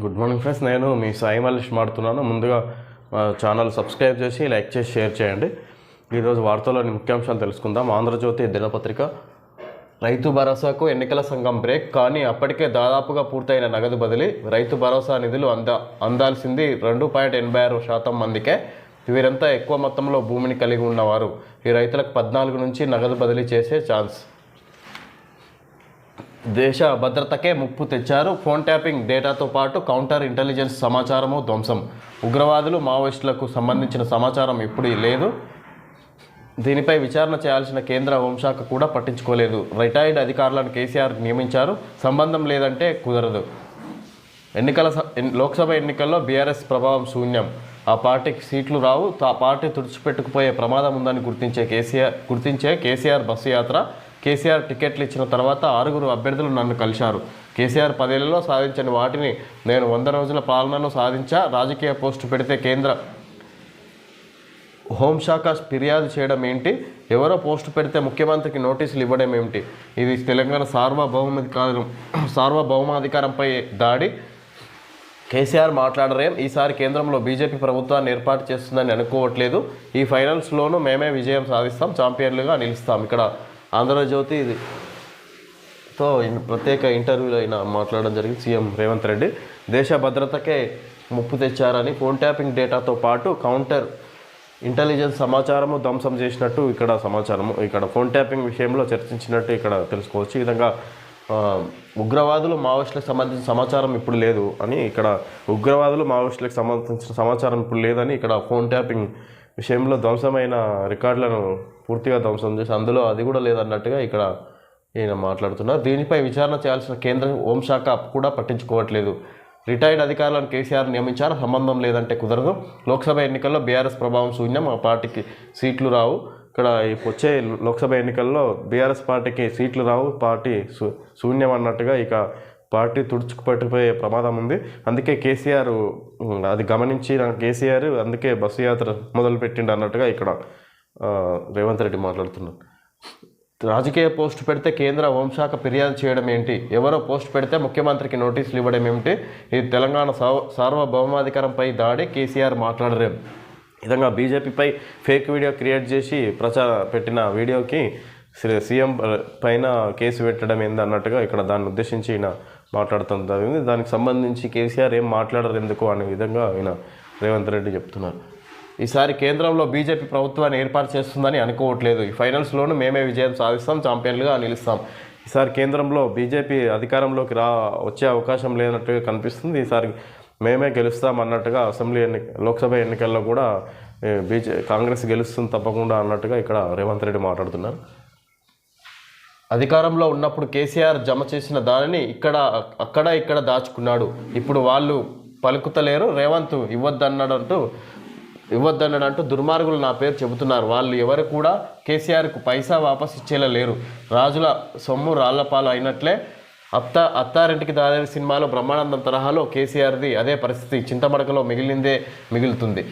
Good morning friends. నేను మీ సాయి మల్లేష్ మాడుతున్నాను. ముందుగా మా ఛానల్ సబ్స్క్రైబ్ చేసి లైక్ చేసి షేర్ చేయండి. ఈరోజు వార్తల్లోని ముఖ్యాంశాలు తెలుసుకుందాం. ఆంధ్రజ్యోతి దినపత్రిక. రైతు భరోసాకు ఎన్నికల సంఘం బ్రేక్ కానీ అప్పటికే దాదాపుగా పూర్తయిన నగదు బదిలీ. రైతు భరోసా నిధులు అంద అందాల్సింది రెండు పాయింట్ ఎనభై ఆరు శాతం మందికే. వీరంతా ఎక్కువ మొత్తంలో భూమిని కలిగి ఉన్నవారు. ఈ రైతులకు పద్నాలుగు నుంచి నగదు బదిలీ చేసే ఛాన్స్. దేశ భద్రతకే ముప్పు తెచ్చారు. ఫోన్ ట్యాపింగ్ డేటాతో పాటు కౌంటర్ ఇంటెలిజెన్స్ సమాచారము ధ్వంసం. ఉగ్రవాదులు మావోయిస్టులకు సంబంధించిన సమాచారం ఇప్పుడు లేదు. దీనిపై విచారణ చేయాల్సిన కేంద్ర హోంశాఖ కూడా పట్టించుకోలేదు. రిటైర్డ్ అధికారులను కేసీఆర్ నియమించారు. సంబంధం లేదంటే కుదరదు. ఎన్నికల లోక్సభ ఎన్నికల్లో బీఆర్ఎస్ ప్రభావం శూన్యం. ఆ పార్టీకి సీట్లు రావు. ఆ పార్టీ తుడిచిపెట్టుకుపోయే ప్రమాదం ఉందని గుర్తించే కేసీఆర్ గుర్తించే కేసీఆర్ బస్సు యాత్ర కేసీఆర్ టికెట్లు ఇచ్చిన తర్వాత ఆరుగురు అభ్యర్థులు నన్ను కలిశారు. కేసీఆర్ పదేళ్ళలో సాధించని వాటిని నేను వంద రోజుల పాలనను సాధించా. రాజకీయ పోస్టు పెడితే కేంద్ర హోంశాఖ ఫిర్యాదు చేయడం ఏంటి? ఎవరో పోస్టు పెడితే ముఖ్యమంత్రికి నోటీసులు ఇవ్వడం ఏమిటి? ఇది తెలంగాణ సార్వభౌమాధికారం సార్వభౌమాధికారంపై దాడి. కేసీఆర్ మాట్లాడరేం? ఈసారి కేంద్రంలో బీజేపీ ప్రభుత్వాన్ని ఏర్పాటు చేస్తుందని అనుకోవట్లేదు. ఈ ఫైనల్స్లోనూ మేమే విజయం సాధిస్తాం. ఛాంపియన్లుగా నిలుస్తాం. ఇక్కడ ఆంధ్రజ్యోతి ఇది. తో ప్రత్యేక ఇంటర్వ్యూలో అయినా మాట్లాడడం జరిగింది. సీఎం రేవంత్ రెడ్డి. దేశ భద్రతకే ముప్పు తెచ్చారని ఫోన్ ట్యాపింగ్ డేటాతో పాటు కౌంటర్ ఇంటెలిజెన్స్ సమాచారము ధ్వంసం చేసినట్టు ఇక్కడ సమాచారము ఇక్కడ ఫోన్ ట్యాపింగ్ విషయంలో చర్చించినట్టు ఇక్కడ తెలుసుకోవచ్చు. ఈ విధంగా ఉగ్రవాదులు మావోయిస్టులకు సంబంధించిన సమాచారం ఇప్పుడు లేదు అని ఇక్కడ ఉగ్రవాదులు మావోయిస్టులకు సంబంధించిన సమాచారం ఇప్పుడు లేదని ఇక్కడ ఫోన్ ట్యాపింగ్ విషయంలో ధ్వంసమైన రికార్డులను పూర్తిగా ధ్వంసం చేసి అందులో అది కూడా లేదన్నట్టుగా ఇక్కడ ఈయన మాట్లాడుతున్నారు. దీనిపై విచారణ చేయాల్సిన కేంద్ర హోంశాఖ కూడా పట్టించుకోవట్లేదు. రిటైర్డ్ అధికారులను కేసీఆర్ నియమించారు. సంబంధం లేదంటే కుదరదు. లోక్సభ ఎన్నికల్లో బీఆర్ఎస్ ప్రభావం శూన్యం. ఆ పార్టీకి సీట్లు రావు. ఇక్కడ వచ్చే లోక్సభ ఎన్నికల్లో బీఆర్ఎస్ పార్టీకి సీట్లు రావు. పార్టీ శూన్యం అన్నట్టుగా ఇక పార్టీ తుడుచుకుపట్టుకుపోయే ప్రమాదం ఉంది. అందుకే కేసీఆర్ అది గమనించి నాకు కేసీఆర్ అందుకే బస్సు యాత్ర మొదలుపెట్టిండు అన్నట్టుగా ఇక్కడ రేవంత్ రెడ్డి మాట్లాడుతున్నారు. రాజకీయ పోస్ట్ పెడితే కేంద్ర హోంశాఖ ఫిర్యాదు చేయడం ఏంటి? ఎవరో పోస్ట్ పెడితే ముఖ్యమంత్రికి నోటీసులు ఇవ్వడం ఏమిటి? ఇది తెలంగాణ సార్వభౌమాధికారంపై దాడి కేసీఆర్ మాట్లాడరేం? విధంగా బీజేపీపై ఫేక్ వీడియో క్రియేట్ చేసి ప్రచార పెట్టిన వీడియోకి సీఎం పైన కేసు పెట్టడం ఏంది అన్నట్టుగా ఇక్కడ దాన్ని ఉద్దేశించిన ఈయన జరిగింది దానికి సంబంధించి కేసీఆర్ ఏం మాట్లాడరు ఎందుకు అనే విధంగా ఆయన రేవంత్ రెడ్డి చెప్తున్నారు. ఈసారి కేంద్రంలో బీజేపీ ప్రభుత్వాన్ని ఏర్పాటు చేస్తుందని అనుకోవట్లేదు. ఈ ఫైనల్స్లోనూ మేమే విజయం సాధిస్తాం ఛాంపియన్లుగా నిలుస్తాం. ఈసారి కేంద్రంలో బీజేపీ అధికారంలోకి రా వచ్చే అవకాశం లేనట్టుగా కనిపిస్తుంది. ఈసారి మేమే గెలుస్తాం అన్నట్టుగా అసెంబ్లీ ఎన్ని లోక్సభ ఎన్నికల్లో కూడా బీజే కాంగ్రెస్ గెలుస్తుంది తప్పకుండా అన్నట్టుగా ఇక్కడ రేవంత్ రెడ్డి మాట్లాడుతున్నారు. అధికారంలో ఉన్నప్పుడు కేసీఆర్ జమ చేసిన దానిని ఇక్కడ అక్కడ ఇక్కడ దాచుకున్నాడు. ఇప్పుడు వాళ్ళు పలుకుతలేరు రేవంత్ ఇవ్వద్దన్నాడంటూ ఇవ్వద్దన్నాడంటూ దుర్మార్గులు నా పేరు చెబుతున్నారు. వాళ్ళు ఎవరు కూడా కేసీఆర్కు పైసా వాపస్ ఇచ్చేలా లేరు. రాజుల సొమ్ము రాళ్ళపాలు అయినట్లే అత్త అత్తారింటికి దాదాపు సినిమాలో బ్రహ్మానందం తరహాలో కేసీఆర్ది అదే పరిస్థితి. చింతమడకలో మిగిలిందే మిగులుతుంది.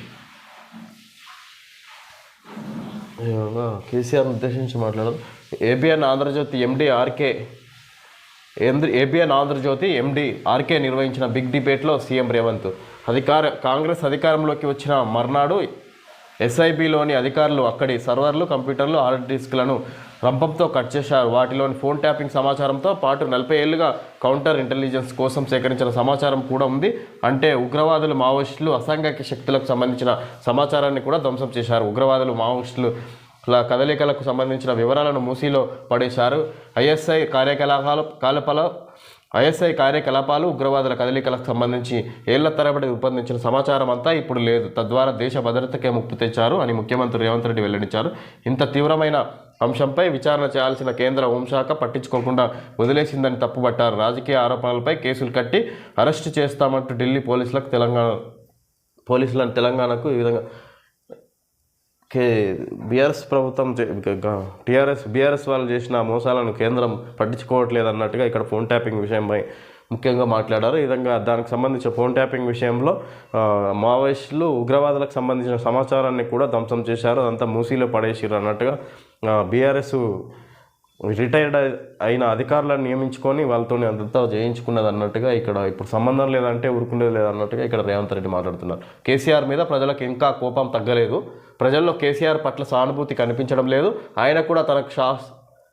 సందర్భంగా కేసీఆర్ ఉద్దేశించి మాట్లాడదు. ఏబిఎన్ ఆంధ్రజ్యోతి ఎండి ఆర్కే ఎంద్ర ఏబిఎన్ ఆంధ్రజ్యోతి ఎండి ఆర్కే నిర్వహించిన బిగ్ డిబేట్లో సీఎం రేవంత్. అధికార కాంగ్రెస్ అధికారంలోకి వచ్చిన మర్నాడు ఎస్ఐబిలోని అధికారులు అక్కడి సర్వర్లు కంప్యూటర్లు హార్డ్ డిస్క్లను రంపంతో కట్ చేశారు. వాటిలోని ఫోన్ ట్యాపింగ్ సమాచారంతో పాటు నలభై ఏళ్ళుగా కౌంటర్ ఇంటెలిజెన్స్ కోసం సేకరించిన సమాచారం కూడా ఉంది. అంటే ఉగ్రవాదులు మావోయిస్టులు అసాంఘిక శక్తులకు సంబంధించిన సమాచారాన్ని కూడా ధ్వంసం చేశారు. ఉగ్రవాదులు మావోయిస్టులు కదలికలకు సంబంధించిన వివరాలను మూసీలో పడేశారు. ఐఎస్ఐ కార్యకలాపాలు కాలపాల ఐఎస్ఐ కార్యకలాపాలు ఉగ్రవాదుల కదలికలకు సంబంధించి ఏళ్ళ తరబడి రూపొందించిన సమాచారం అంతా ఇప్పుడు లేదు. తద్వారా దేశ భద్రతకే ముప్పు తెచ్చారు అని ముఖ్యమంత్రి రేవంత్ రెడ్డి వెల్లడించారు. ఇంత తీవ్రమైన అంశంపై విచారణ చేయాల్సిన కేంద్ర హోంశాఖ పట్టించుకోకుండా వదిలేసిందని తప్పుపట్టారు రాజకీయ ఆరోపణలపై కేసులు కట్టి అరెస్టు చేస్తామంటూ ఢిల్లీ పోలీసులకు తెలంగాణ పోలీసులను తెలంగాణకు ఈ విధంగా కే బీఆర్ఎస్ ప్రభుత్వం టీఆర్ఎస్ బీఆర్ఎస్ వాళ్ళు చేసిన మోసాలను కేంద్రం పట్టించుకోవట్లేదు అన్నట్టుగా ఇక్కడ ఫోన్ ట్యాపింగ్ విషయంపై ముఖ్యంగా మాట్లాడారు. ఈ విధంగా దానికి సంబంధించిన ఫోన్ ట్యాపింగ్ విషయంలో మావోయిస్టులు ఉగ్రవాదులకు సంబంధించిన సమాచారాన్ని కూడా ధ్వంసం చేశారు. అదంతా మూసీలో పడేసారు అన్నట్టుగా బీఆర్ఎస్ రిటైర్డ్ అయిన అధికారులను నియమించుకొని వాళ్ళతో అంతా చేయించుకున్నది అన్నట్టుగా ఇక్కడ ఇప్పుడు సంబంధం లేదంటే ఊరుకునేది లేదన్నట్టుగా ఇక్కడ రేవంత్ రెడ్డి మాట్లాడుతున్నారు. కేసీఆర్ మీద ప్రజలకు ఇంకా కోపం తగ్గలేదు. ప్రజల్లో కేసీఆర్ పట్ల సానుభూతి కనిపించడం లేదు. ఆయన కూడా తనకు శాస్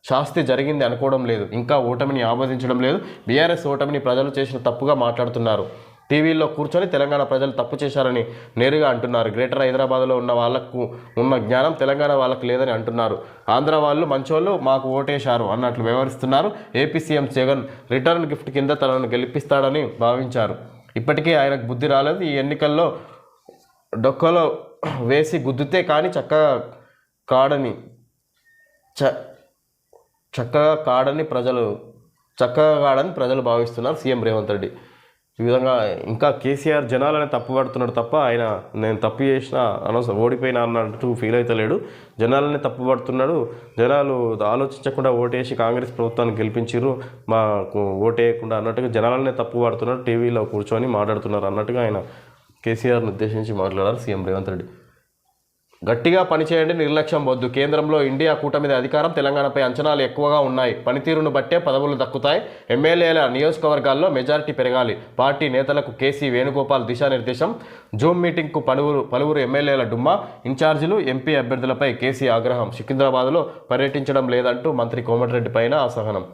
శాస్తి జరిగింది అనుకోవడం లేదు. ఇంకా ఓటమిని ఆమోదించడం లేదు. బీఆర్ఎస్ ఓటమిని ప్రజలు చేసిన తప్పుగా మాట్లాడుతున్నారు. టీవీల్లో కూర్చొని తెలంగాణ ప్రజలు తప్పు చేశారని నేరుగా అంటున్నారు. గ్రేటర్ హైదరాబాద్లో ఉన్న వాళ్ళకు ఉన్న జ్ఞానం తెలంగాణ వాళ్ళకు లేదని అంటున్నారు. ఆంధ్ర వాళ్ళు మంచోళ్ళు మాకు ఓటేశారు అన్నట్లు వ్యవహరిస్తున్నారు AP CM Jagan return gift కింద తనను గెలిపిస్తాడని భావించారు. ఇప్పటికే ఆయనకు బుద్ధి రాలేదు. ఈ ఎన్నికల్లో డొక్కలో వేసి గుద్దితే కానీ చక్కగా కాడని చ చక్కగా కాడని ప్రజలు చక్కగా కాడని ప్రజలు భావిస్తున్నారు సీఎం రేవంత్ రెడ్డి. ఈ విధంగా ఇంకా కేసీఆర్ జనాలనే తప్పుపడుతున్నాడు తప్ప ఆయన నేను తప్పు చేసిన అనవసరం ఓడిపోయినా అన్నట్టు ఫీల్ అవుతలేడు జనాలనే తప్పుపడుతున్నాడు. జనాలు ఆలోచించకుండా ఓటేసి కాంగ్రెస్ ప్రభుత్వాన్ని గెలిపించారు మాకు ఓటేయకుండా అన్నట్టుగా జనాలనే తప్పుబడుతున్నాడు టీవీలో కూర్చొని మాట్లాడుతున్నారు అన్నట్టుగా ఆయన కేసీఆర్ను ఉద్దేశించి మాట్లాడారు సీఎం రేవంత్ రెడ్డి. గట్టిగా పనిచేయండి నిర్లక్ష్యం వద్దు. కేంద్రంలో ఇండియా కూటమిది అధికారం తెలంగాణపై అంచనాలు ఎక్కువగా ఉన్నాయి. పనితీరును బట్టే పదవులు దక్కుతాయి. ఎమ్మెల్యేల నియోజకవర్గాల్లో మెజారిటీ పెరగాలి. పార్టీ నేతలకు కేసీ వేణుగోపాల్ దిశానిర్దేశం. జూమ్ మీటింగ్కు పలువురు పలువురు ఎమ్మెల్యేల డుమ్మా. ఇన్ఛార్జీలు ఎంపీ అభ్యర్థులపై కేసీ ఆగ్రహం. సికింద్రాబాద్లో పర్యటించడం లేదంటూ మంత్రి కోమటిరెడ్డి పైన అసహనం.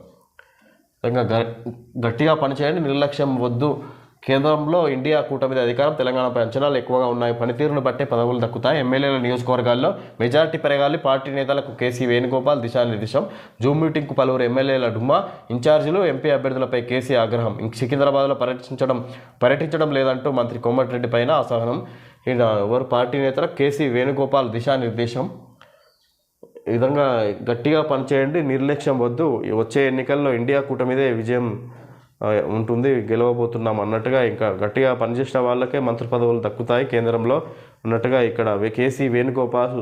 ఇంకా గ- గట్టిగా పనిచేయండి. నిర్లక్ష్యం వద్దు. కేంద్రంలో ఇండియా కూటమిది అధికారం తెలంగాణపై అంచనాలు ఎక్కువగా ఉన్నాయి. పనితీరును బట్టే పదవులు దక్కుతాయి. ఎమ్మెల్యేల నియోజకవర్గాల్లో మెజార్టీ పెరగాలి పార్టీ నేతలకు కేసీ వేణుగోపాల్ దిశానిర్దేశం. జూమ్ మీటింగ్కు పలువురు ఎమ్మెల్యేల డుమ్మా ఇన్ఛార్జీలు ఎంపీ అభ్యర్థులపై కేసీ ఆగ్రహం. ఇంక సికింద్రాబాద్లో పర్యటించడం పర్యటించడం లేదంటూ మంత్రి కోమటిరెడ్డి పైన అసహనం. ఎవరు పార్టీ నేతలకు కేసీ వేణుగోపాల్ దిశానిర్దేశం. ఈ విధంగా గట్టిగా పనిచేయండి. నిర్లక్ష్యం వద్దు. వచ్చే ఎన్నికల్లో ఇండియా కూటమిదే విజయం ఉంటుంది గెలవబోతున్నాం అన్నట్టుగా ఇంకా గట్టిగా పనిచేసిన వాళ్ళకే మంత్రి పదవులు దక్కుతాయి కేంద్రంలో అన్నట్టుగా ఇక్కడ కేసీ వేణుగోపాల్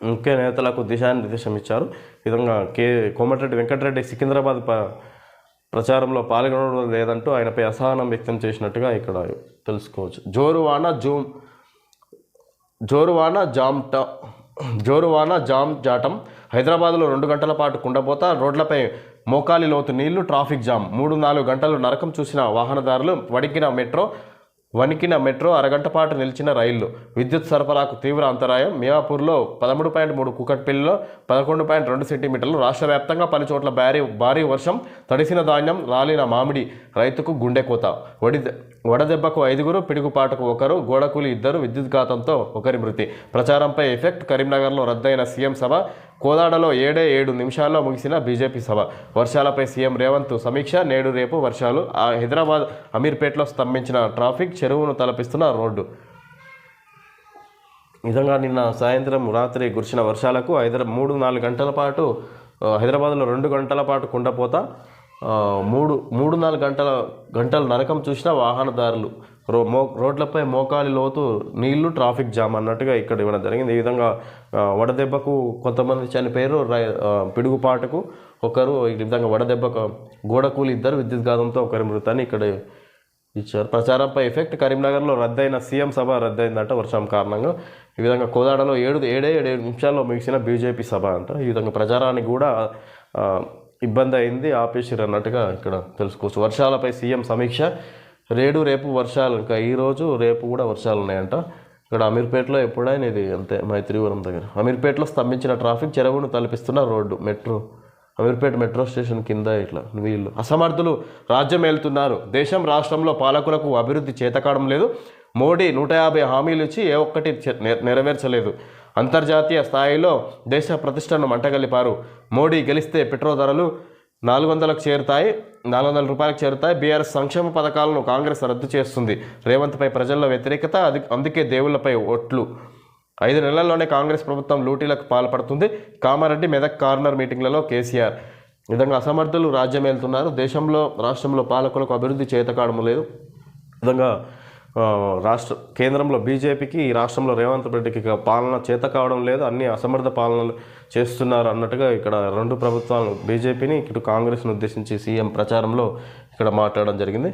ముఖ్య నేతలకు దిశానిర్దేశం ఇచ్చారు. విధంగా కే కోమటిరెడ్డి వెంకటరెడ్డి సికింద్రాబాద్ ప ప్రచారంలో పాల్గొనడం లేదంటూ ఆయనపై అసహనం వ్యక్తం చేసినట్టుగా ఇక్కడ తెలుసుకోవచ్చు. జోరువాన జూమ్ జోరువాన జామ్ట జోరువాన జామ్ జాటం హైదరాబాద్లో రెండు గంటల పాటు కుండపోత రోడ్లపై మోకాలి లోతు నీళ్ళు ట్రాఫిక్ జామ్. మూడు నాలుగు గంటలు నరకం చూసిన వాహనదారులు వణికిన మెట్రో వణికిన మెట్రో అరగంట పాటు నిలిచిన రైళ్ళు. విద్యుత్ సరఫరాకు తీవ్ర అంతరాయం. మియాపూర్లో పదమూడు పాయింట్ మూడు కుకట్పల్లిలో పదకొండు పాయింట్ రెండు సెంటీమీటర్లు. రాష్ట్ర వ్యాప్తంగా పలు చోట్ల భారీ భారీ వర్షం తడిసిన ధాన్యం రాలిన మామిడి రైతుకు గుండెకోత వడి వడదెబ్బకు ఐదుగురు పిడుగుపాటుకు ఒకరు గోడకూలి ఇద్దరు విద్యుత్ ఘాతంతో ఒకరి మృతి. ప్రచారంపై ఎఫెక్ట్ కరీంనగర్లో రద్దయిన సీఎం సభ. కోదాడలో ఏడే ఏడు నిమిషాల్లో ముగిసిన బీజేపీ సభ. వర్షాలపై సీఎం రేవంత్ సమీక్ష. నేడు రేపు వర్షాలు ఆ హైదరాబాద్ అమీర్పేటలో స్తంభించిన ట్రాఫిక్ చెరువును తలపిస్తున్న రోడ్డు. నిజంగా నిన్న సాయంత్రం రాత్రి కురిసిన వర్షాలకు హైదరా మూడు నాలుగు గంటల పాటు హైదరాబాద్లో రెండు గంటల పాటు కుండపోత. మూడు మూడు నాలుగు గంటల గంటలు నరకం చూసిన వాహనదారులు రో మో రోడ్లపై మోకాలి లోతు నీళ్ళు ట్రాఫిక్ జామ్ అన్నట్టుగా ఇక్కడ ఇవ్వడం జరిగింది. ఈ విధంగా వడదెబ్బకు కొంతమంది చనిపోయారు. రై పిడుగుపాటుకు ఒకరు ఈ విధంగా వడదెబ్బకు గోడకూలి ఇద్దరు విద్యుత్ ఘాతంతో ఒకరి మృతాన్ని ఇక్కడ ఇచ్చారు. ప్రచారంపై ఎఫెక్ట్ కరీంనగర్లో రద్దయిన సీఎం సభ రద్దయిందంట. వర్షం కారణంగా ఈ విధంగా కోదాడలో ఏడు ఏడే ఏడు నిమిషాల్లో ముగిసిన బీజేపీ సభ అంట. ఈ విధంగా ప్రచారానికి కూడా ఇబ్బంది అయింది ఆపేసిరు అన్నట్టుగా ఇక్కడ తెలుసుకోవచ్చు. వర్షాలపై సీఎం సమీక్ష. రేడు రేపు వర్షాలు ఇంకా ఈరోజు రేపు కూడా వర్షాలు ఉన్నాయంట ఇక్కడ అమీర్పేటలో ఎప్పుడైనా ఇది అంతే మైత్రివరం దగ్గర. అమీర్పేటలో స్తంభించిన ట్రాఫిక్ చెరువును తలపిస్తున్న road metro. Ameerpet metro station కింద ఇట్లా వీళ్ళు అసమర్థులు రాజ్యం ఏలుతున్నారు. దేశం రాష్ట్రంలో పాలకులకు అభివృద్ధి చేతకాడం లేదు. మోడీ నూట యాభై హామీలు ఇచ్చి ఏ ఒక్కటి చె- నెరవేర్చలేదు. అంతర్జాతీయ స్థాయిలో దేశ ప్రతిష్టను మంటగలిపారు. మోడీ గెలిస్తే పెట్రోల్ ధరలు నాలుగు వందలకు చేరుతాయి నాలుగు వందల రూపాయలకు చేరుతాయి. బీఆర్ఎస్ సంక్షేమ పథకాలను కాంగ్రెస్ రద్దు చేస్తుంది. రేవంత్పై ప్రజల్లో వ్యతిరేకత అది అందుకే దేవుళ్ళపై ఓట్లు. ఐదు నెలల్లోనే కాంగ్రెస్ ప్రభుత్వం లూటీలకు పాల్పడుతుంది. కామారెడ్డి మెదక్ కార్నర్ మీటింగ్లలో కేసీఆర్. విధంగా అసమర్థులు రాజ్యం వెళ్తున్నారు దేశంలో రాష్ట్రంలో పాలకులకు అభివృద్ధి చేతకాడము లేదు. విధంగా రాష్ట్ర కేంద్రంలో బీజేపీకి ఈ రాష్ట్రంలో రేవంత్ రెడ్డికి పాలన చేత కావడం లేదు. అన్ని అసమర్థ పాలనలు చేస్తున్నారు అన్నట్టుగా ఇక్కడ రెండు ప్రభుత్వాలు బీజేపీని ఇటు కాంగ్రెస్ను ఉద్దేశించి సీఎం ప్రచారంలో ఇక్కడ మాట్లాడడం జరిగింది.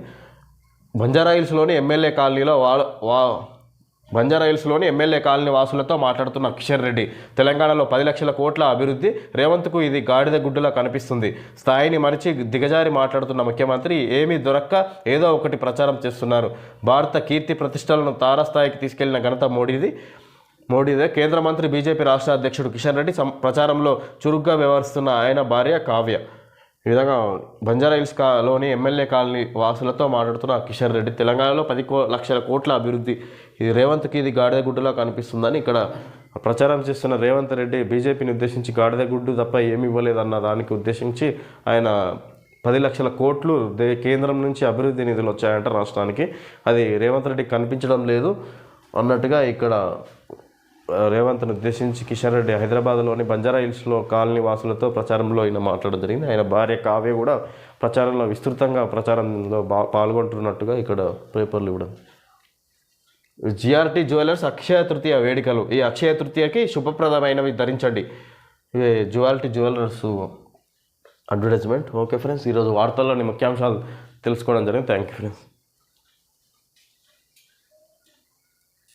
బంజారాహిల్స్లోని ఎమ్మెల్యే కాలనీలో వా వా బంజారాహిల్స్లోని ఎమ్మెల్యే కాలనీ వాసులతో మాట్లాడుతున్న కిషన్ రెడ్డి తెలంగాణలో పది లక్షల కోట్ల అభివృద్ధి రేవంత్కు ఇది గాడిద గుడ్డులా కనిపిస్తుంది. స్థాయిని మరిచి దిగజారి మాట్లాడుతున్న ముఖ్యమంత్రి ఏమీ దొరక్క ఏదో ఒకటి ప్రచారం చేస్తున్నారు. భారత కీర్తి ప్రతిష్టలను తారాస్థాయికి తీసుకెళ్ళిన ఘనత మోడీది. మోడీదే కేంద్ర మంత్రి బీజేపీ రాష్ట్ర అధ్యక్షుడు కిషన్ రెడ్డి ప్రచారంలో చురుగ్గా వ్యవహరిస్తున్న ఆయన భార్య కావ్య. ఈ విధంగా Banjara hills colony MLA colony వాసులతో మాట్లాడుతున్న కిషన్ రెడ్డి. తెలంగాణలో పది కో లక్షల కోట్ల అభివృద్ధి ఇది రేవంత్కి ఇది గాడిదగుడ్డులా కనిపిస్తుందని ఇక్కడ ప్రచారం చేస్తున్న రేవంత్ రెడ్డి బీజేపీని ఉద్దేశించి గాడిదగుడ్డు తప్ప ఏమి ఇవ్వలేదన్న దానికి ఉద్దేశించి ఆయన పది లక్షల కోట్లు దే కేంద్రం నుంచి అభివృద్ధి నిధులు వచ్చాయంట రాష్ట్రానికి. అది రేవంత్ రెడ్డి కనిపించడం లేదు అన్నట్టుగా ఇక్కడ రేవంత్ను ఉద్దేశించి కిషన్ రెడ్డి హైదరాబాద్లోని బంజారా హిల్స్లో కాలనీ వాసులతో ప్రచారంలో ఆయన మాట్లాడడం జరిగింది. ఆయన భార్య కావ్య కూడా ప్రచారంలో విస్తృతంగా ప్రచారంలో బా పాల్గొంటున్నట్టుగా ఇక్కడ పేపర్లు ఇవ్వడం. జిఆర్టీ జ్యువెలర్స్ అక్షయ తృతీయ వేడుకలు. ఈ అక్షయ తృతీయకి శుభప్రదమైనవి ధరించండి. ఇవి జ్యువాలిటీ జ్యువెలర్స్ అడ్వర్టైజ్మెంట్. ఓకే ఫ్రెండ్స్ ఈరోజు వార్తల్లోని ముఖ్యాంశాలు తెలుసుకోవడం జరిగింది. Thank you friends.